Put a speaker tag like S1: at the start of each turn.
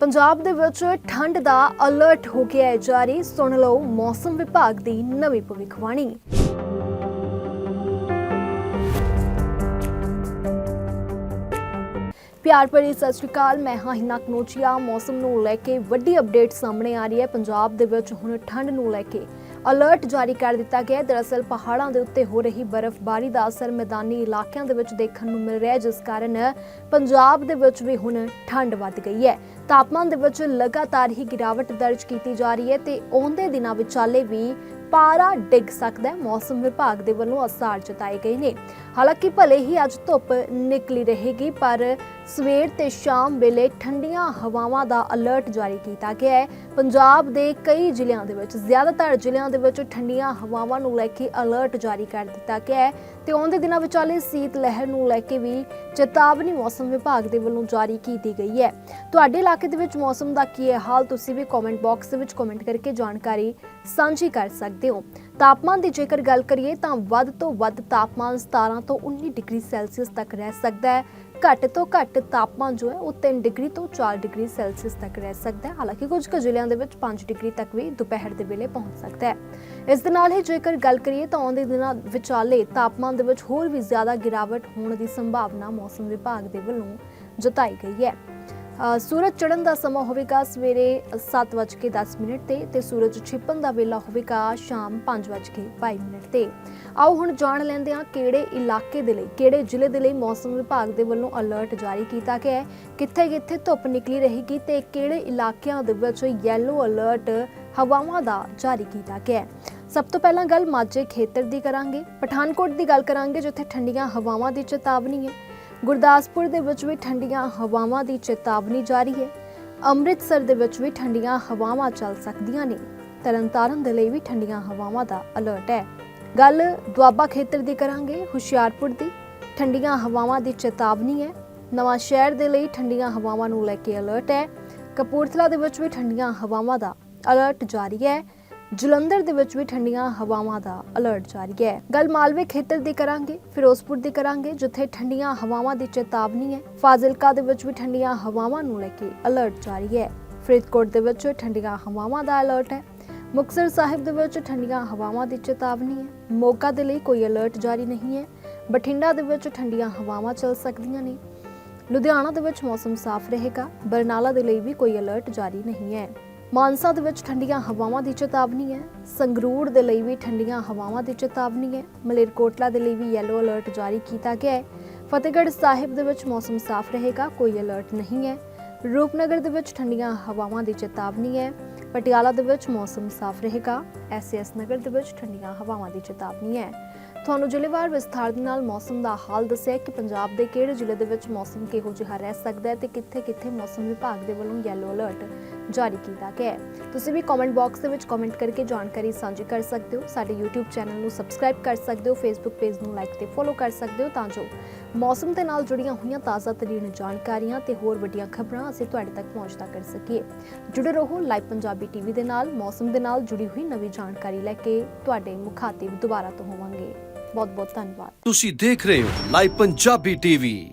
S1: ਪੰਜਾਬ ਦੇ ਵਿੱਚ ਠੰਡ ਦਾ ਅਲਰਟ ਹੋ ਗਿਆ ਹੈ, ਜਾਰੀ। ਸੁਣ ਲਓ, ਮੌਸਮ ਵਿਭਾਗ ਦੀ ਨਵੀਂ ਭਵਿੱਖਬਾਣੀ। ਪਿਆਰ ਭਰੀ ਸਤਿ ਸ਼੍ਰੀ ਅਕਾਲ, ਮੈਂ ਹਾਂ ਹਿਨਾ ਕਨੋਚੀਆ। ਮੌਸਮ ਨੂੰ ਲੈ ਕੇ ਵੱਡੀ ਅਪਡੇਟ ਸਾਹਮਣੇ ਆ ਰਹੀ ਹੈ। ਪੰਜਾਬ ਦੇ ਵਿੱਚ ਹੁਣ ਠੰਡ ਨੂੰ ਲੈ ਕੇ ਅਲਰਟ ਜਾਰੀ ਕਰ ਦਿੱਤਾ ਗਿਆ ਹੈ। ਦਰਅਸਲ ਪਹਾੜਾਂ ਦੇ ਉੱਤੇ ਹੋ ਰਹੀ ਬਰਫ਼ਬਾਰੀ ਦਾ ਅਸਰ ਮੈਦਾਨੀ ਇਲਾਕਿਆਂ ਦੇ ਵਿੱਚ ਦੇਖਣ ਨੂੰ ਮਿਲ ਰਿਹਾ ਹੈ, ਜਿਸ ਕਾਰਨ ਪੰਜਾਬ ਦੇ ਵਿੱਚ ਵੀ ਹੁਣ ਠੰਡ ਵੱਧ ਗਈ ਹੈ। ਤਾਪਮਾਨ ਦੇ ਵਿੱਚ ਲਗਾਤਾਰ ਹੀ ਗਿਰਾਵਟ ਦਰਜ ਕੀਤੀ ਜਾ ਰਹੀ ਹੈ ਤੇ ਆਉਂਦੇ ਦਿਨਾਂ ਵਿਚਾਲੇ ਵੀ ਪਾਰਾ ਡਿੱਗ ਸਕਦਾ ਹੈ। ਮੌਸਮ ਵਿਭਾਗ ਦੇ ਵੱਲੋਂ ਅਸਾਰ ਜਤਾਏ ਗਏ ਨੇ। ਹਾਲਾਂਕਿ ਭਲੇ ਹੀ ਅੱਜ ਧੁੱਪ ਨਿਕਲੀ ਰਹੇਗੀ, ਪਰ ਸਵੇਰ ਤੇ ਸ਼ਾਮ ਵੇਲੇ ਠੰਡੀਆਂ ਹਵਾਵਾਂ ਦਾ ਅਲਰਟ ਜਾਰੀ ਕੀਤਾ ਗਿਆ ਹੈ। ਪੰਜਾਬ ਦੇ ਕਈ ਜ਼ਿਲ੍ਹਿਆਂ ਦੇ ਵਿੱਚ, ਜ਼ਿਆਦਾਤਰ ਜ਼ਿਲ੍ਹਿਆਂ ਦੇ ਵਿੱਚ ਠੰਡੀਆਂ ਹਵਾਵਾਂ ਨੂੰ ਲੈ ਕੇ ਅਲਰਟ ਜਾਰੀ ਕਰ ਦਿੱਤਾ ਗਿਆ ਹੈ ਤੇ ਆਉਂਦੇ ਦਿਨਾਂ ਵਿਚਾਲੇ ਸੀਤ ਲਹਿਰ ਨੂੰ ਲੈ ਕੇ ਵੀ ਚੇਤਾਵਨੀ ਮੌਸਮ ਵਿਭਾਗ ਦੇ ਵੱਲੋਂ ਜਾਰੀ ਕੀਤੀ ਗਈ ਹੈ। ਤੁਹਾਡੇ ਇਲਾਕੇ ਦੇ ਵਿੱਚ ਮੌਸਮ ਦਾ ਕੀ ਹੈ ਹਾਲ? ਤੁਸੀਂ ਵੀ ਕਮੈਂਟ ਬਾਕਸ ਦੇ ਵਿੱਚ ਕਮੈਂਟ ਕਰਕੇ ਜਾਣਕਾਰੀ ਸਾਂਝੀ ਕਰ ਸਕਦੇ ਹੋ। ਤਾਪਮਾਨ ਦੀ ਜੇਕਰ ਗੱਲ ਕਰੀਏ ਤਾਂ ਵੱਧ ਤੋਂ ਵੱਧ ਤਾਪਮਾਨ 17 ਤੋਂ 19 ਡਿਗਰੀ ਸੈਲਸੀਅਸ ਤੱਕ ਰਹਿ ਸਕਦਾ ਹੈ। ਘੱਟ ਤੋਂ ਘੱਟ ਤਾਪਮਾਨ ਜੋ ਹੈ ਉਹ 3 ਡਿਗਰੀ ਤੋਂ 4 ਡਿਗਰੀ ਸੈਲਸੀਅਸ ਤੱਕ ਰਹਿ ਸਕਦਾ ਹੈ। ਹਾਲਾਂਕਿ ਕੁਝ ਕੁ ਜ਼ਿਲ੍ਹਿਆਂ ਦੇ ਵਿੱਚ 5 ਡਿਗਰੀ ਤੱਕ ਵੀ ਦੁਪਹਿਰ ਦੇ ਵੇਲੇ ਪਹੁੰਚ ਸਕਦਾ ਹੈ। ਇਸ ਦੇ ਨਾਲ ਹੀ ਜੇਕਰ ਗੱਲ ਕਰੀਏ ਤਾਂ ਆਉਂਦੇ ਦਿਨਾਂ ਵਿਚਾਲੇ ਤਾਪਮਾਨ ਦੇ ਵਿੱਚ ਹੋਰ ਵੀ ਜ਼ਿਆਦਾ ਗਿਰਾਵਟ ਹੋਣ ਦੀ ਸੰਭਾਵਨਾ ਮੌਸਮ ਵਿਭਾਗ ਦੇ ਵੱਲੋਂ ਜਤਾਈ ਗਈ ਹੈ। ਸੂਰਜ ਚੜ੍ਹਨ ਦਾ ਸਮਾਂ ਹੋਵੇਗਾ ਸਵੇਰੇ 7:10 ਮਿੰਟ ਤੇ ਤੇ ਸੂਰਜ ਛਿਪਣ ਦਾ ਵੇਲਾ ਹੋਵੇਗਾ ਸ਼ਾਮ 5:22 ਮਿੰਟ ਤੇ। ਆਓ ਹੁਣ ਜਾਣ ਲੈਂਦੇ ਹਾਂ ਕਿਹੜੇ ਇਲਾਕੇ ਦੇ ਲਈ, ਕਿਹੜੇ ਜ਼ਿਲ੍ਹੇ ਦੇ ਲਈ ਮੌਸਮ ਵਿਭਾਗ ਦੇ ਵੱਲੋਂ ਅਲਰਟ ਜਾਰੀ ਕੀਤਾ ਗਿਆ ਹੈ ਕਿੱਥੇ ਕਿੱਥੇ ਧੁੱਪ ਨਿਕਲੀ ਰਹੇਗੀ ਤੇ ਕਿਹੜੇ ਇਲਾਕਿਆਂ ਦੇ ਵਿੱਚ ਯੈਲੋ ਅਲਰਟ ਹਵਾਵਾਂ ਦਾ ਜਾਰੀ ਕੀਤਾ ਗਿਆ ਹੈ। ਸਭ ਤੋਂ ਪਹਿਲਾਂ ਗੱਲ ਮਾਝੇ ਖੇਤਰ ਦੀ ਕਰਾਂਗੇ, ਪਠਾਨਕੋਟ ਦੀ ਗੱਲ ਕਰਾਂਗੇ, ਜਿੱਥੇ ਠੰਡੀਆਂ ਹਵਾਵਾਂ ਦੀ ਚੇਤਾਵਨੀ ਹੈ। ਗੁਰਦਾਸਪੁਰ ਦੇ ਵਿੱਚ ਵੀ ਠੰਡੀਆਂ ਹਵਾਵਾਂ ਦੀ ਚੇਤਾਵਨੀ ਜਾਰੀ ਹੈ। ਅੰਮ੍ਰਿਤਸਰ ਦੇ ਵਿੱਚ ਵੀ ਠੰਡੀਆਂ ਹਵਾਵਾਂ ਚੱਲ ਸਕਦੀਆਂ ਨੇ। ਤਰਨਤਾਰਨ ਦੇ ਲਈ ਵੀ ਠੰਡੀਆਂ ਹਵਾਵਾਂ ਦਾ ਅਲਰਟ ਹੈ। ਗੱਲ ਦੁਆਬਾ ਖੇਤਰ ਦੀ ਕਰਾਂਗੇ। ਹੁਸ਼ਿਆਰਪੁਰ ਦੀ ਠੰਡੀਆਂ ਹਵਾਵਾਂ ਦੀ ਚੇਤਾਵਨੀ ਹੈ। ਨਵਾਂ ਸ਼ਹਿਰ ਦੇ ਲਈ ਠੰਡੀਆਂ ਹਵਾਵਾਂ ਨੂੰ ਲੈ ਕੇ ਅਲਰਟ ਹੈ। ਕਪੂਰਥਲਾ ਦੇ ਵਿੱਚ ਵੀ ਠੰਡੀਆਂ ਹਵਾਵਾਂ ਦਾ ਅਲਰਟ ਜਾਰੀ ਹੈ। ਜਲੰਧਰ ਦੇ ਵਿੱਚ ਵੀ ਠੰਡੀਆਂ ਹਵਾਵਾਂ ਦਾ ਅਲਰਟ ਜਾਰੀ ਹੈ। ਗੱਲ ਮਾਲਵੇ ਖੇਤਰ ਦੀ ਕਰਾਂਗੇ, ਫਿਰੋਜ਼ਪੁਰ ਦੀ ਕਰਾਂਗੇ, ਜਿੱਥੇ ਠੰਡੀਆਂ ਹਵਾਵਾਂ ਦੀ ਚੇਤਾਵਨੀ ਹੈ। ਫਾਜ਼ਿਲਕਾ ਦੇ ਵਿੱਚ ਵੀ ਠੰਡੀਆਂ ਹਵਾਵਾਂ ਨੂੰ ਲੈ ਕੇ ਅਲਰਟ ਜਾਰੀ ਹੈ। ਫਰੀਦਕੋਟ ਦੇ ਵਿੱਚ ਠੰਡੀਆਂ ਹਵਾਵਾਂ ਦਾ ਅਲਰਟ ਹੈ। ਮੁਕਤਸਰ ਸਾਹਿਬ ਦੇ ਵਿੱਚ ਠੰਡੀਆਂ ਹਵਾਵਾਂ ਦੀ ਚੇਤਾਵਨੀ ਹੈ। ਮੋਗਾ ਦੇ ਲਈ ਕੋਈ ਅਲਰਟ ਜਾਰੀ ਨਹੀਂ ਹੈ। ਬਠਿੰਡਾ ਦੇ ਵਿੱਚ ਠੰਡੀਆਂ ਹਵਾਵਾਂ ਚੱਲ ਸਕਦੀਆਂ ਨੇ। ਲੁਧਿਆਣਾ ਦੇ ਵਿੱਚ ਮੌਸਮ ਸਾਫ਼ ਰਹੇਗਾ। ਬਰਨਾਲਾ ਦੇ ਲਈ ਵੀ ਕੋਈ ਅਲਰਟ ਜਾਰੀ ਨਹੀਂ ਹੈ। ਮਾਨਸਾ ਦੇ ਵਿੱਚ ਠੰਡੀਆਂ ਹਵਾਵਾਂ ਦੀ ਚੇਤਾਵਨੀ ਹੈ। ਸੰਗਰੂਰ ਦੇ ਲਈ ਵੀ ਠੰਡੀਆਂ ਹਵਾਵਾਂ ਦੀ ਚੇਤਾਵਨੀ ਹੈ। ਮਲੇਰਕੋਟਲਾ ਦੇ ਲਈ ਵੀ ਯੈਲੋ ਅਲਰਟ ਜਾਰੀ ਕੀਤਾ ਗਿਆ ਹੈ। ਫਤਿਹਗੜ੍ਹ ਸਾਹਿਬ ਦੇ ਵਿੱਚ ਮੌਸਮ ਸਾਫ਼ ਰਹੇਗਾ, ਕੋਈ ਅਲਰਟ ਨਹੀਂ ਹੈ। ਰੂਪਨਗਰ ਦੇ ਵਿੱਚ ਠੰਡੀਆਂ ਹਵਾਵਾਂ ਦੀ ਚੇਤਾਵਨੀ ਹੈ। ਪਟਿਆਲਾ ਦੇ ਵਿੱਚ ਮੌਸਮ ਸਾਫ਼ ਰਹੇਗਾ। ਐਸਐਸ ਨਗਰ ਦੇ ਵਿੱਚ ਠੰਡੀਆਂ ਹਵਾਵਾਂ ਦੀ ਚੇਤਾਵਨੀ ਹੈ। ਤੁਹਾਨੂੰ ਜ਼ਿਲ੍ਹੇਵਾਰ ਵਿਸਥਾਰ ਦੇ ਨਾਲ ਮੌਸਮ ਦਾ ਹਾਲ ਦੱਸਿਆ ਕਿ ਪੰਜਾਬ ਦੇ ਕਿਹੜੇ ਜ਼ਿਲ੍ਹੇ ਦੇ ਵਿੱਚ ਮੌਸਮ ਕਿਹੋ ਜਿਹਾ ਰਹਿ ਸਕਦਾ ਹੈ ਤੇ ਕਿੱਥੇ-ਕਿੱਥੇ ਮੌਸਮ ਵਿਭਾਗ ਦੇ ਵੱਲੋਂ ਯੈਲੋ ਅਲਰਟ ਜਾਰੀ ਕੀਤਾ ਗਿਆ ਹੈ। ਤੁਸੀਂ ਵੀ ਕਮੈਂਟ ਬਾਕਸ ਦੇ ਵਿੱਚ ਕਮੈਂਟ ਕਰਕੇ ਜਾਣਕਾਰੀ ਸਾਂਝੀ ਕਰ ਸਕਦੇ ਹੋ। ਸਾਡੇ YouTube ਚੈਨਲ ਨੂੰ ਸਬਸਕ੍ਰਾਈਬ ਕਰ ਸਕਦੇ ਹੋ, Facebook ਪੇਜ ਨੂੰ ਲਾਈਕ ਤੇ ਫੋਲੋ ਕਰ ਸਕਦੇ ਹੋ ਤਾਂ ਜੋ ਮੌਸਮ ਦੇ ਨਾਲ ਜੁੜੀਆਂ ਹੋਈਆਂ ਤਾਜ਼ਾ ਤਰੀਨ ਜਾਣਕਾਰੀਆਂ ਤੇ ਹੋਰ ਵੱਡੀਆਂ ਖਬਰਾਂ ਅਸੀਂ ਤੁਹਾਡੇ ਤੱਕ ਪਹੁੰਚਦਾ ਕਰ ਸਕੀਏ। ਜੁੜੇ ਰਹੋ ਲਾਈਵ ਪੰਜਾਬੀ ਟੀਵੀ ਦੇ ਨਾਲ। ਮੌਸਮ ਦੇ ਨਾਲ ਜੁੜੀ ਹੋਈ ਨਵੀਂ ਜਾਣਕਾਰੀ ਲੈ ਕੇ ਤੁਹਾਡੇ ਮੁਖਾਤਿਬ ਦੁਬਾਰਾ ਤੋਂ ਹੋਵਾਂਗੇ। ਬਹੁਤ ਬਹੁਤ ਧੰਨਵਾਦ।
S2: ਤੁਸੀਂ ਦੇਖ ਰਹੇ ਹੋ ਲਾਈਵ ਪੰਜਾਬੀ ਟੀਵੀ